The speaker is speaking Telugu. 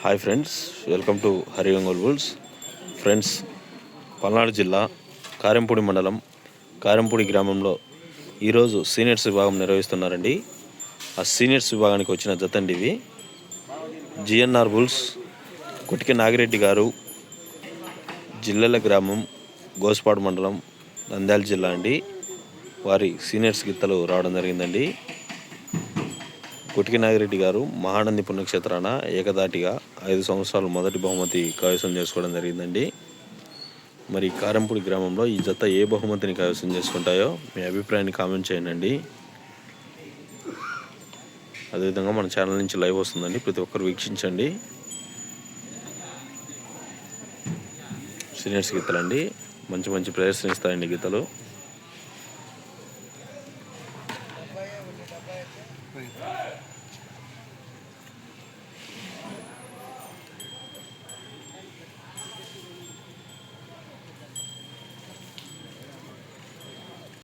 Hi friends welcome to Hari Ongole bulls. Friends Palnadu జిల్లా కారెంపూడి మండలం కారెంపూడి గ్రామంలో ఈరోజు సీనియర్స్ విభాగం నిర్వహిస్తున్నారండి. ఆ సీనియర్స్ విభాగానికి వచ్చిన జతండి ఇవి జిఎన్ఆర్ బుల్స్ కొటిక నాగిరెడ్డి గారు జిల్లెల గ్రామం గోస్పాడు మండలం నంద్యాల జిల్లా అండి. వారి సీనియర్స్ గిత్తలు రావడం జరిగిందండి. కొటికి నాగిరెడ్డి గారు మహానంది పుణ్యక్షేత్రాన ఏకదాటిగా ఐదు సంవత్సరాలు మొదటి బహుమతి కైవసం చేసుకోవడం జరిగిందండి. మరి కారంపూడి గ్రామంలో ఈ జత ఏ బహుమతిని కైవసం చేసుకుంటాయో మీ అభిప్రాయాన్ని కామెంట్ చేయండి. అదేవిధంగా మన ఛానల్ నుంచి లైవ్ వస్తుందండి ప్రతి ఒక్కరు వీక్షించండి. సీనియర్స్ గీతలండి మంచి మంచి ప్రదర్శన ఇస్తాయండి గీతలు. Vai.